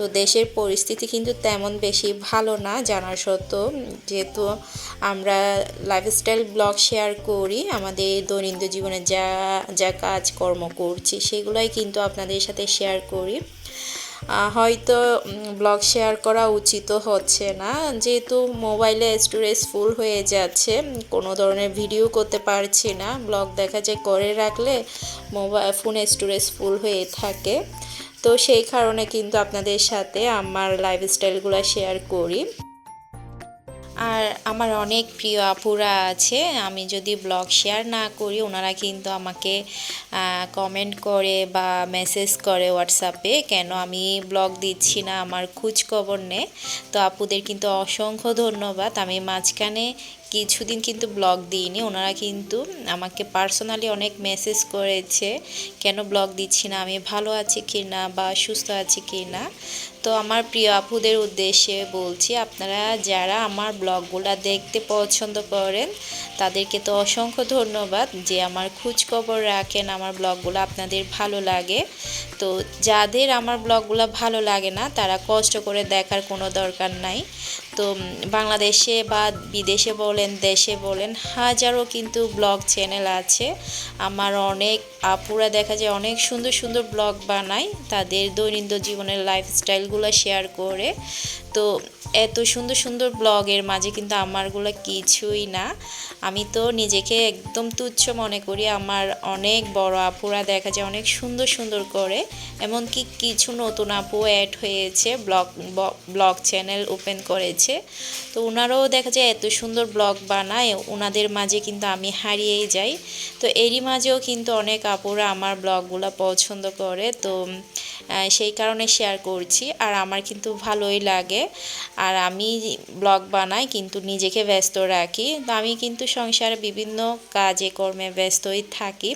তো দেশের পরিস্থিতি কিন্তু তেমন বেশি ভালো না, জানার সত্ত্বেও। যেহেতু আমরা লাইফস্টাইল ব্লগ শেয়ার করি, আমাদের দৈনন্দিন জীবনে যা যা কাজকর্ম করছি, সেগুলোই কিন্তু আপনাদের সাথে শেয়ার করি। হয়তো ব্লগ শেয়ার করা উচিত হচ্ছে না। যেহেতু মোবাইলে স্টোরেজ ফুল হয়ে যাচ্ছে কোনো ধরনের ভিডিও করতে পারছি না। ব্লগ দেখা যায়, করে রাখলে মোবাইল ফোনে স্টোরেজ ফুল হয়ে থাকে। তো সেই কারণে কিন্তু আপনাদের সাথে আমার লাইফস্টাইলগুলো শেয়ার করি। আর আমার অনেক প্রিয় আপুরা আছে, আমি যদি ব্লগ শেয়ার না করি, ওনারা কিন্তু আমাকে কমেন্ট করে বা মেসেজ করে হোয়াটসঅ্যাপে কেন আমি ব্লগ দিচ্ছি না আমার খোঁজ খবর নে। তো আপুদের কিন্তু অসংখ্য ধন্যবাদ। আমি মাঝখানে কিছুদিন কিন্তু ব্লগ দিইনি, ওনারা কিন্তু আমাকে পার্সোনালি অনেক মেসেজ করেছে, কেন ব্লগ দিচ্ছি না? আমি ভালো আছি কি না বা সুস্থ আছি কি না তো আমার প্রিয় আপুদের উদ্দেশ্যে বলছি, আপনারা যারা আমার ব্লগগুলো দেখতে পছন্দ করেন, তাদেরকে তো অসংখ্য ধন্যবাদ যে আমার খোঁজখবর রাখেন, আমার ব্লগগুলো আপনাদের ভালো লাগে। তো যাদের আমার ব্লগগুলো ভালো লাগে না, তারা কষ্ট করে দেখার কোনো দরকার নাই। তো বাংলাদেশে বা বিদেশে বলেন, দেশে বলেন, হাজারো কিন্তু ব্লগ চ্যানেল আছে। আমার অনেক আপুরা দেখা যায় অনেক সুন্দর সুন্দর ব্লগ বানায়, তাদের দৈনন্দিন জীবনের লাইফস্টাইলগুলো শেয়ার করে। তো এত সুন্দর সুন্দর ব্লগের মাঝে কিন্তু আমারগুলো কিছুই না। আমি তো নিজেকে একদম তুচ্ছ মনে করি, আমার অনেক বড় আপুরা দেখা যায় অনেক সুন্দর সুন্দর করে। এমনকি কিছু নতুন আপু অ্যাড হয়েছে, ব্লগ ব্লগ চ্যানেল ওপেন করেছে। তো ওনারাও দেখা যায় এত সুন্দর ব্লগ বানায় ওনাদের মাঝে কিন্তু আমি হারিয়েই যাই। তো এরই মাঝেও কিন্তু অনেক আপুরা আমার ব্লগগুলো পছন্দ করে। তো সেই কারণে শেয়ার করছি। আর আমার কিন্তু ভালোই লাগে। আর আমি ব্লগ বানাই কিন্তু নিজেকে ব্যস্ত রাখি। তো আমি কিন্তু সংসারে বিভিন্ন কাজে কর্মে ব্যস্তই থাকি।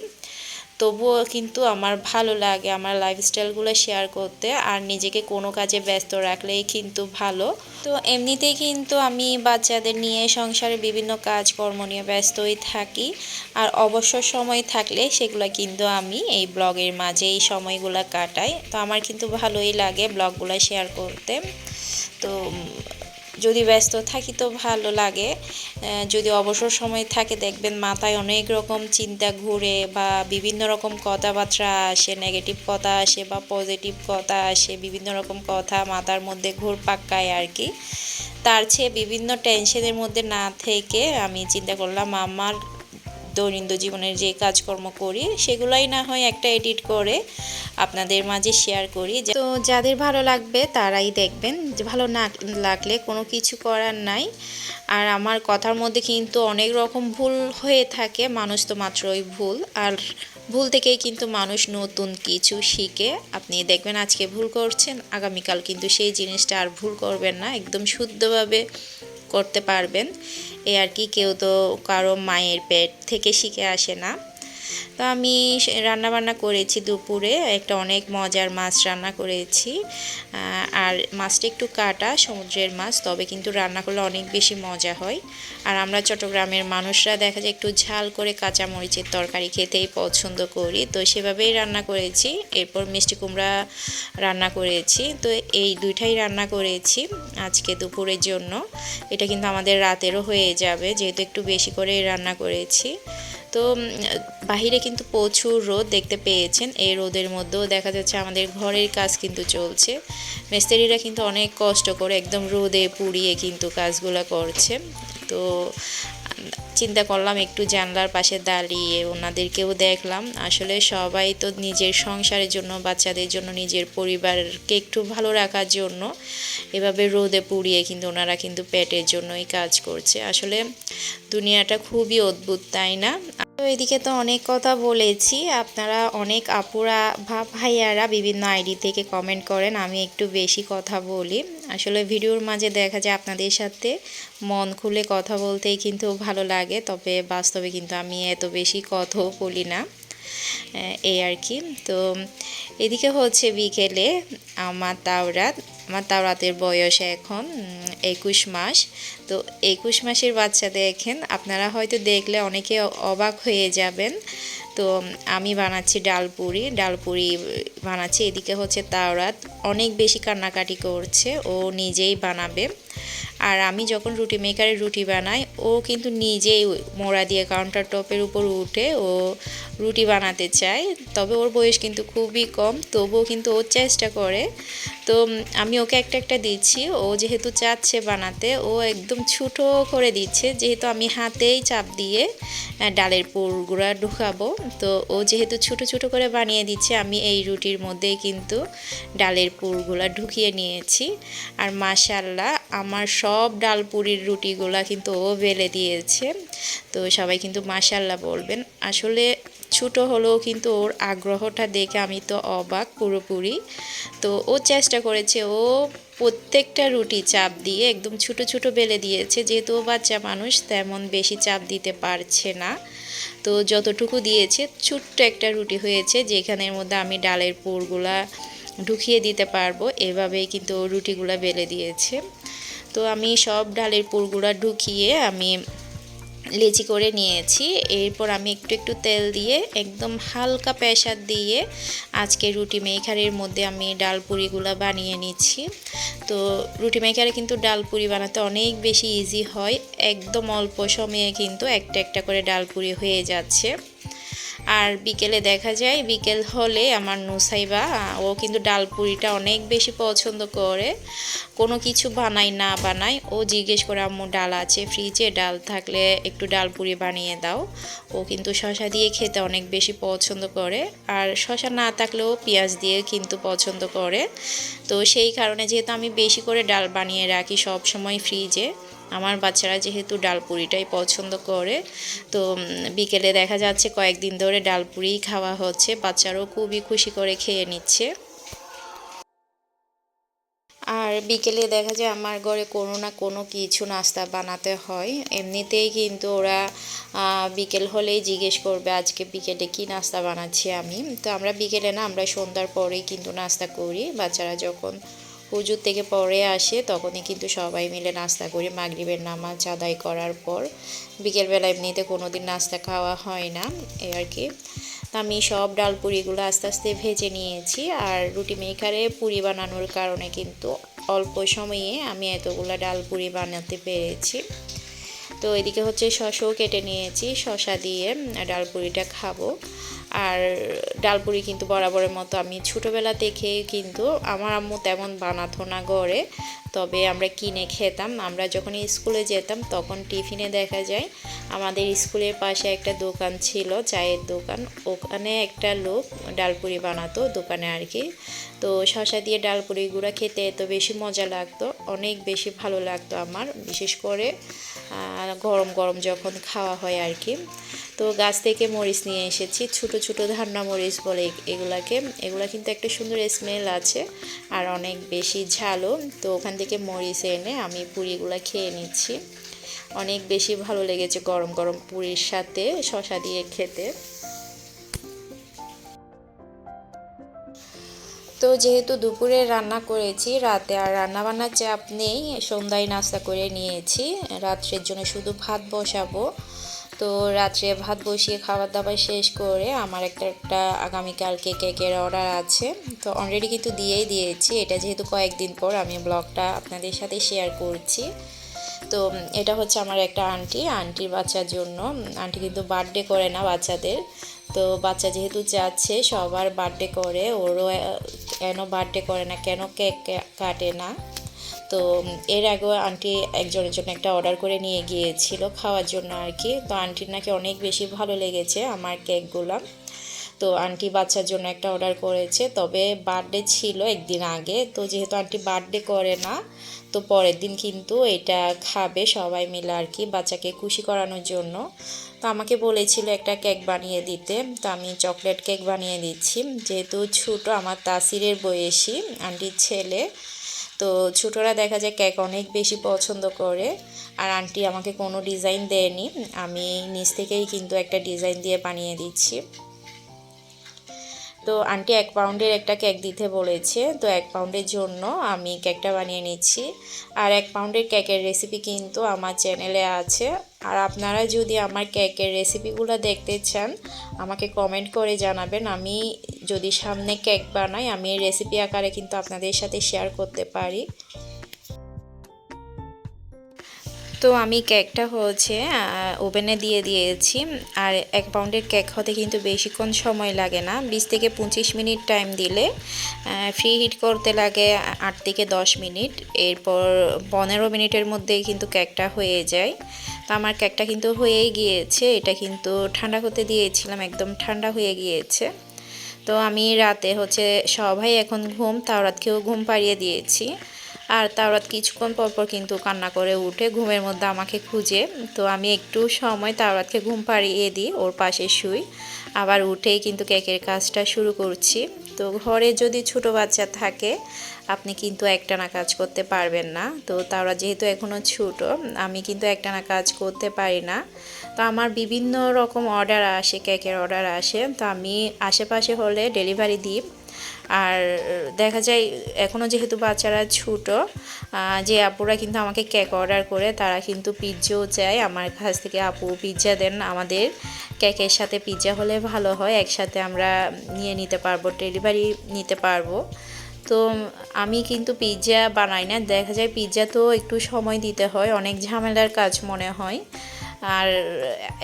তবুও কিন্তু আমার ভালো লাগে আমার লাইফস্টাইলগুলো শেয়ার করতে আর নিজেকে কোনো কাজে ব্যস্ত রাখলেই কিন্তু ভালো। তো এমনিতেই কিন্তু আমি বাচ্চাদের নিয়ে সংসারে বিভিন্ন কাজকর্ম নিয়ে ব্যস্তই থাকি আর অবসর সময় থাকলে সেগুলো কিন্তু আমি এই ব্লগের মাঝে এই সময়গুলো কাটাই। তো আমার কিন্তু ভালোই লাগে ব্লগগুলো শেয়ার করতে। তো যদি ব্যস্ত থাকি তো ভালো লাগে। যদি অবসর সময় থাকে দেখবেন মাথায় অনেক রকম চিন্তা ঘুরে বা বিভিন্ন রকম কথাবার্তা আসে নেগেটিভ কথা আসে বা পজিটিভ কথা আসে, বিভিন্ন রকম কথা মাথার মধ্যে ঘুর পাক্কায় আর কি। তার চেয়ে বিভিন্ন টেনশনের মধ্যে না থেকে আমি চিন্তা করলাম, আমার দৈনন্দিন জীবনের যে কাজকর্ম করি, সেগুলোই না হয় একটা এডিট করে আপনাদের মাঝে শেয়ার করি। তো যাদের ভালো লাগবে, তারাই দেখবেন। ভালো না লাগলে কোনো কিছু করার নাই। আর আমার কথার মধ্যে কিন্তু অনেক রকম ভুল হয়ে থাকে। মানুষ তো মাত্রই ভুল। আর ভুল থেকেই কিন্তু মানুষ নতুন কিছু শিখে। আপনি দেখবেন আজকে ভুল করছেন, আগামীকাল কিন্তু সেই জিনিসটা আর ভুল করবেন না। একদম শুদ্ধভাবে করতে পারবেন। এ আর কি কেউ তো কারও মায়ের পেট থেকে শিখে আসে না। তো আমি রান্না বান্না করেছি দুপুরে, একটা অনেক মজার মাছ রান্না করেছি। আর মাছটা একটু কাটা, সমুদ্রের মাছ, তবে কিন্তু রান্না করলে অনেক বেশি মজা হয়। আর আমরা চট্টগ্রামের মানুষরা দেখা যায় একটু ঝাল করে কাঁচা মরিচের তরকারি খেতেই পছন্দ করি, তো সেভাবেই রান্না করেছি। এরপর মিষ্টি কুমড়া রান্না করেছি, তো এই দুইটাই রান্না করেছি আজকে দুপুরের জন্য। এটা কিন্তু আমাদের রাতেরও হয়ে যাবে, যেহেতু একটু বেশি করে রান্না করেছি। তো বাহিরে কিন্তু প্রচুর রোদ দেখতে পেয়েছেন। এই রোদের মধ্যেও দেখা যাচ্ছে আমাদের ঘরের কাজ কিন্তু চলছে। মিস্ত্রিরা কিন্তু অনেক কষ্ট করে একদম রোদে পুড়িয়ে কিন্তু কাজগুলো করছে। তো, চিন্তা করলাম একটু জানলার পাশে দাঁড়িয়ে ওনাদেরকেও দেখলাম। আসলে সবাই তো নিজের সংসারের জন্য, বাচ্চাদের জন্য, নিজের পরিবারকে একটু ভালো রাখার জন্য এভাবে রোদে পুড়িয়ে কিন্তু ওনারা কিন্তু পেটের জন্যই কাজ করছে। আসলে দুনিয়াটা খুবই অদ্ভুত, তাই না? তো এদিকে তো অনেক কথা বলেছি। আপনারা অনেক আপুরা বা ভাইয়ারা বিভিন্ন আইডি থেকে কমেন্ট করেন, আমি একটু বেশি কথা বলি। আসলে ভিডিওর মাঝে দেখা যায় আপনাদের সাথে মন খুলে কথা বলতেই কিন্তু ভালো লাগে, তবে বাস্তবে কিন্তু আমি এত বেশি কথাও বলি না এই আর কি। তো এদিকে হচ্ছে বিকেলে আমার তাওরাত, আমার তাওরাতের বয়স এখন একুশ মাস। তো একুশ মাসের বাচ্চা দেখেন, আপনারা হয়তো দেখলে অনেকে অবাক হয়ে যাবেন। তো আমি বানাচ্ছি ডালপুরি ডালপুরি বানাচ্ছি, এদিকে হচ্ছে তাওরাত। অনেক বেশি কান্নাকাটি করছে, ও নিজেই বানাবে। আর আমি যখন রুটি মেকারে রুটি বানাই, ও কিন্তু নিজেই মোড়া দিয়ে কাউন্টার টপের উপর উঠে ও রুটি বানাতে চায়। তবে ওর বয়স কিন্তু খুবই কম, তবুও কিন্তু ও চেষ্টা করে। তো আমি ওকে একটা একটা দিচ্ছি। ও যেহেতু চাচ্ছে বানাতে, ও একদম ছোটো করে দিচ্ছে। যেহেতু আমি হাতেই চাপ দিয়ে ডালের পুরগুলা ঢুকাবো, তো ও যেহেতু ছোট ছোট করে বানিয়ে দিচ্ছে, আমি এই রুটির মধ্যেই কিন্তু ডালের পুরগুলা ঢুকিয়ে নিয়েছি। আর মাশাল্লাহ আমার সব ডাল পুরির রুটিগুলা কিন্তু ও বেলে দিয়েছে। তো সবাই কিন্তু মাশাল্লাহ বলবেন। আসলে ছোটো হলেও কিন্তু ওর আগ্রহটা দেখে আমি তো অবাক পুরোপুরি। তো ও চেষ্টা করেছে, ও প্রত্যেকটা রুটি চাপ দিয়ে একদম ছোট ছোট বেলে দিয়েছে। যেহেতু ও বাচ্চা মানুষ, তেমন বেশি চাপ দিতে পারছে না। তো যতটুকু দিয়েছে, ছোট্ট একটা রুটি হয়েছে, যেখানের মধ্যে আমি ডালের পুরগুলা ঢুকিয়ে দিতে পারব। এভাবেই কিন্তু রুটিগুলা বেলে দিয়েছে। তো আমি সব ডালের পুরগুলা ঢুকিয়ে আমি লেচি করে নিয়েছি। এরপর আমি একটু একটু তেল দিয়ে একদম হালকা প্রেশার দিয়ে আজকে রুটি মেকারের মধ্যে আমি ডাল পুরিগুলো বানিয়ে নিচ্ছি। তো রুটি মেখারে কিন্তু ডাল পুরি বানাতে অনেক বেশি ইজি হয়। একদম অল্প সময়ে কিন্তু একটা একটা করে ডাল পুরি হয়ে যাচ্ছে। আর বিকেলে দেখা যায়, বিকেল হলে আমার নুসাইবা, ও কিন্তু ডাল পুরিটা অনেক বেশি পছন্দ করে। কোনো কিছু বানাই না বানাই ও জিজ্ঞেস করে, আম্মু, ডাল আছে ফ্রিজে ডাল থাকলে একটু ডাল পুরি বানিয়ে দাও। ও কিন্তু শশা দিয়ে খেতে অনেক বেশি পছন্দ করে। আর শশা না থাকলেও পেঁয়াজ দিয়ে কিন্তু পছন্দ করে। তো সেই কারণে যেহেতু আমি বেশি করে ডাল বানিয়ে রাখি সব সময় ফ্রিজে আমার বাচ্চারা যেহেতু ডালপুরিটাই পছন্দ করে, তো বিকেলে দেখা যাচ্ছে কয়েকদিন ধরে ডালপুরিই খাওয়া হচ্ছে, বাচ্চারাও খুবই খুশি করে খেয়ে নিচ্ছে। আর বিকেলে দেখা যায় আমার ঘরে কোনো না কোনো কিছু নাস্তা বানাতে হয়। এমনিতেই কিন্তু ওরা বিকেল হলেই জিজ্ঞেস করবে, আজকে বিকেলে কি নাস্তা বানাচ্ছি আমি? তো আমরা বিকেলে না, আমরা সন্ধ্যার পরেই কিন্তু নাস্তা করি, বাচ্চারা যখন হুজুর থেকে পরে আসে, তখনই কিন্তু সবাই মিলে নাস্তা করি। মাগরিবের নামাজ আদায় করার পর বিকেলবেলা এমনিতে কোনো দিন নাস্তা খাওয়া হয় না, এই আর কি। আমি সব ডাল পুরিগুলো আস্তে আস্তে ভেজে নিয়েছি আর রুটি মেকারে পুরি বানানোর কারণে কিন্তু অল্প সময়ে আমি এতগুলো ডাল পুরি বানাতে পেরেছি। তো এদিকে হচ্ছে শশাও কেটে নিয়েছি, শশা দিয়ে ডাল পুরিটা খাব। আর ডালপুরি কিন্তু বরাবরের মতো আমি ছোটোবেলা থেকে কিন্তু আমার আম্মু তেমন বানাতো না ঘরে। তবে আমরা কিনে খেতাম। আমরা যখন স্কুলে যেতাম তখন টিফিনে দেখা যায় আমাদের স্কুলের পাশে একটা দোকান ছিল, চায়ের দোকান। ওখানে একটা লোক ডালপুরি বানাতো দোকানে আর কি। তো শশা দিয়ে ডালপুরি গুঁড়া খেতে এত বেশি মজা লাগতো, অনেক বেশি ভালো লাগতো আমার। বিশেষ করে গরম গরম যখন খাওয়া হয় আর কি। তো গাছ থেকে মরিচ নিয়ে এসেছি, ছোট ছোট ধান্না মরিচ বলে এগুলাকে। এগুলা কিন্তু একটা সুন্দর স্মেল আছে আর অনেক বেশি ঝালও। তো ওখান থেকে মরিচ এনে আমি পুরিগুলা খেয়ে নিচ্ছি। অনেক বেশি ভালো লেগেছে গরম গরম পুরির সাথে শশা দিয়ে খেতে। তো যেহেতু দুপুরে রান্না করেছি, রাতে আর রান্না বান্নার চাপ নেই, সন্ধ্যায় নাস্তা করে নিয়েছি। রাত্রের জন্য শুধু ভাত বসাবো। তো রাত্রে ভাত বসিয়ে খাবার দাবার শেষ করে আমার একটা একটা আগামীকালকে কেকের অর্ডার আছে। তো অলরেডি কিন্তু দিয়েই দিয়েছি। এটা যেহেতু কয়েকদিন পর আমি ব্লগটা আপনাদের সাথে শেয়ার করছি। তো এটা হচ্ছে আমার একটা আন্টি আন্টির বাচ্চার জন্য। আন্টি কিন্তু বার্থডে করে না বাচ্চাদের। তো বাচ্চা যেহেতু যাচ্ছে, সবার বার্থডে করে। ওরও কেন বার্থডে করে না, কেন কেক কাটে না? তো এর আগেও আন্টি একজনের জন্য একটা অর্ডার করে নিয়ে গিয়েছিল খাওয়ার জন্য আর কি। তো আন্টির নাকি অনেক বেশি ভালো লেগেছে আমার কেকগুলো তো আন্টি বাচ্চার জন্য একটা অর্ডার করেছে, তবে বার্থডে ছিল একদিন আগে। তো যেহেতু আন্টি বার্থডে করে না, তো পরের দিন কিন্তু এটা খাবে সবাই মিলে আর কি, বাচ্চাকে খুশি করানোর জন্য। তো আমাকে বলেছিল একটা কেক বানিয়ে দিতে, তো আমি চকলেট কেক বানিয়ে দিচ্ছি। যেহেতু ছোটো, আমার তাসিরের বয়সী আন্টির ছেলে। তো ছোটরা দেখা যায় কেক অনেক বেশি পছন্দ করে। আর আন্টি আমাকে কোনো ডিজাইন দেয়নি। আমি নিজ থেকেই কিন্তু একটা ডিজাইন দিয়ে বানিয়ে দিচ্ছি। তো আন্টি এক পাউন্ডের একটা কেক দিতে বলেছে। তো এক পাউন্ডের জন্য আমি কেকটা বানিয়ে নিচ্ছি। আর এক পাউন্ডের কেকের রেসিপি কিন্তু আমার চ্যানেলে আছে। আর আপনারা যদি আমার কেকের রেসিপিগুলো দেখতে চান, আমাকে কমেন্ট করে জানাবেন। আমি যদি সামনে কেক বানাই, আমি রেসিপি আকারে কিন্তু আপনাদের সাথে শেয়ার করতে পারি। তো আমি কেকটা হচ্ছে ওভেনে দিয়ে দিয়েছি। আর এক পাউন্ডের কেক হতে কিন্তু বেশিক্ষণ সময় লাগে না। বিশ থেকে পঁচিশ মিনিট টাইম দিলে ফ্রি হিট করতে লাগে আট থেকে দশ মিনিট। এরপর পনেরো মিনিটের মধ্যেই কিন্তু কেকটা হয়ে যায়। তো আমার কেকটা কিন্তু হয়েই গিয়েছে। এটা কিন্তু ঠান্ডা করতে দিয়েছিলাম, একদম ঠান্ডা হয়ে গিয়েছে। তো আমি রাতে হচ্ছে সবাই এখন ঘুম, তাওরাতকেও ঘুম পাড়িয়ে দিয়েছি। আর তাওরাত কিছুক্ষণ পরপর কিন্তু কান্না করে উঠে ঘুমের মধ্যে আমাকে খুঁজে। তো আমি একটু সময় তাওরাতকে ঘুম পাড়িয়ে দিই, ওর পাশে শুই। আবার উঠেই কিন্তু কেকের কাজটা শুরু করছি। তো ঘরে যদি ছোট বাচ্চা থাকে আপনি কিন্তু একটানা কাজ করতে পারবেন না। তো তারা যেহেতু এখনও ছোট, আমি কিন্তু একটানা কাজ করতে পারি না। তো আমার বিভিন্ন রকম অর্ডার আসে, কেকের অর্ডার আসে। তো আমি আশেপাশে হলে ডেলিভারি দিই। আর দেখা যায় এখনও যেহেতু বাচ্চারা ছোটো যে আপুরা কিন্তু আমাকে কেক অর্ডার করে, তারা কিন্তু পিৎজাও চায়। আমার কাছ থেকে আপু পিৎজা দেন। আমাদের কেকের সাথে পিৎজা হলে ভালো হয়। একসাথে আমরা নিয়ে নিতে পারব ডেলিভারি নিতে পারব। তো আমি কিন্তু পিৎজা বানাই না। দেখা যায় পিৎজা তো একটু সময় দিতে হয়, অনেক ঝামেলার কাজ মনে হয়। আর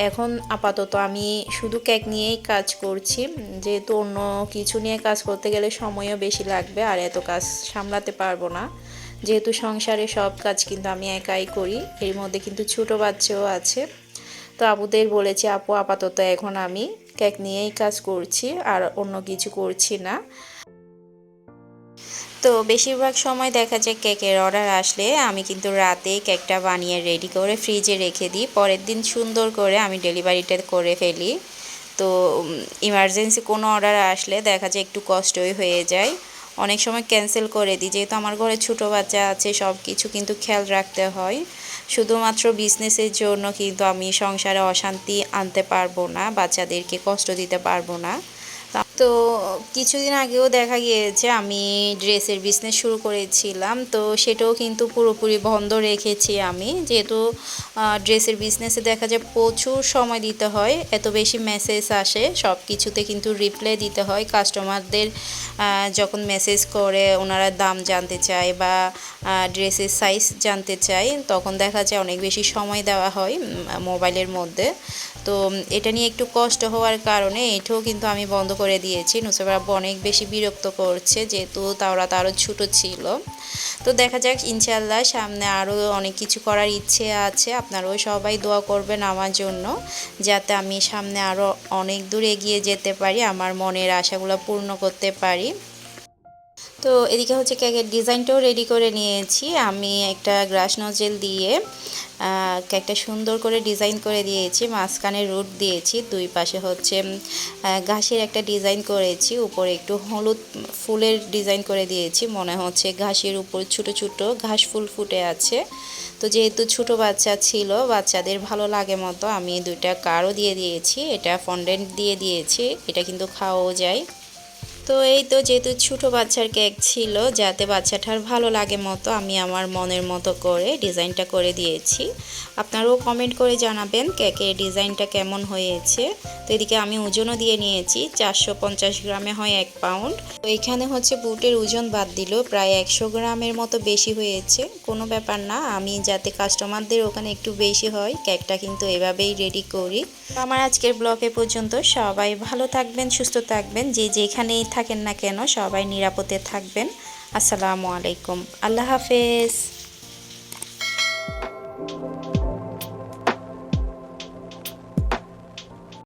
এখন আপাতত আমি শুধু কেক নিয়েই কাজ করছি। যেহেতু অন্য কিছু নিয়ে কাজ করতে গেলে সময়ও বেশি লাগবে, আর এত কাজ সামলাতে পারব না। যেহেতু সংসারে সব কাজ কিন্তু আমি একাই করি, এর মধ্যে কিন্তু ছোটো বাচ্চাও আছে। তো আপুদের বলেছি, আপু, আপাতত এখন আমি কেক নিয়েই কাজ করছি, আর অন্য কিছু করছি না। তো বেশিরভাগ সময় দেখা যায় কেকের অর্ডার আসলে আমি কিন্তু রাতে কেকটা বানিয়ে রেডি করে ফ্রিজে রেখে দিই। পরের দিন সুন্দর করে আমি ডেলিভারিটা করে ফেলি। তো ইমার্জেন্সি কোনো অর্ডার আসলে দেখা যায় একটু কষ্টই হয়ে যায়। অনেক সময় ক্যান্সেল করে দিই। যেহেতু আমার ঘরে ছোটো বাচ্চা আছে সব কিছু কিন্তু খেয়াল রাখতে হয়। শুধুমাত্র বিজনেসের জন্য কিন্তু আমি সংসারে অশান্তি আনতে পারব না, বাচ্চাদেরকে কষ্ট দিতে পারব না। তো কিছুদিন আগেও দেখা গিয়েছে, আমি ড্রেসের বিজনেস শুরু করেছিলাম, তো সেটাও কিন্তু পুরোপুরি বন্ধ রেখেছি আমি। যেহেতু ড্রেসের বিজনেসে দেখা যায় প্রচুর সময় দিতে হয়, এত বেশি মেসেজ আসে সব কিছুতে কিন্তু রিপ্লাই দিতে হয়। কাস্টমারদের যখন মেসেজ করে, ওনারা দাম জানতে চায় বা ড্রেসের সাইজ জানতে চায়, তখন দেখা যায় অনেক বেশি সময় দেওয়া হয় মোবাইলের মধ্যে। তো এটা নিয়ে একটু কষ্ট হওয়ার কারণে এটাও কিন্তু আমি বন্ধ করে দিয়েছি। নুসেফার আব্বু অনেক বেশি বিরক্ত করছে, যেহেতু তাওরা তারও ছোটো ছিল। তো দেখা যাক ইনশাল্লাহ সামনে আরও অনেক কিছু করার ইচ্ছে আছে। আপনারাও সবাই দোয়া করবেন আমার জন্য, যাতে আমি সামনে আরও অনেক দূর এগিয়ে যেতে পারি, আমার মনের আশাগুলো পূর্ণ করতে পারি। তো এদিকে হচ্ছে কেকের ডিজাইনটাও রেডি করে নিয়েছি। আমি একটা গ্রাস নজেল দিয়ে কেকটা সুন্দর করে ডিজাইন করে দিয়েছি, মাঝখানে রুট দিয়েছি, দুই পাশে হচ্ছে ঘাসের একটা ডিজাইন করেছি, উপরে একটু হলুদ ফুলের ডিজাইন করে দিয়েছি, মনে হচ্ছে ঘাসের উপর ছোট ছোট ঘাস ফুল ফুটে আছে। তো যেহেতু ছোট বাচ্চা ছিল, বাচ্চাদের ভালো লাগে মতো আমি দুইটা কারও দিয়ে দিয়েছি, এটা ফন্ডেন্ট দিয়ে দিয়েছি, এটা কিন্তু খাওয়াও যায়। তো এই তো যেহেতু ছোটো বাচ্চার কেক ছিল, যাতে বাচ্চাটার ভালো লাগে মতো আমি আমার মনের মতো করে ডিজাইনটা করে দিয়েছি। আপনারাও কমেন্ট করে জানাবেন কেকের ডিজাইনটা কেমন হয়েছে। তো এদিকে আমি ওজনও দিয়ে নিয়েছি, চারশো পঞ্চাশ গ্রামে হয় এক পাউন্ড তো এখানে হচ্ছে বুটের ওজন বাদ দিল, প্রায় একশো গ্রামের মতো বেশি হয়েছে। কোনো ব্যাপার না, আমি যাতে কাস্টমারদের ওখানে একটু বেশি হয় কেকটা কিন্তু এভাবেই রেডি করি। আমার আজকের ব্লগে পর্যন্ত সবাই ভালো থাকবেন, সুস্থ থাকবেন, যে যেখানেই থাকেন না কেন সবাই নিরাপদে থাকবেন। আসসালামু আলাইকুম, আল্লাহ হাফেজ।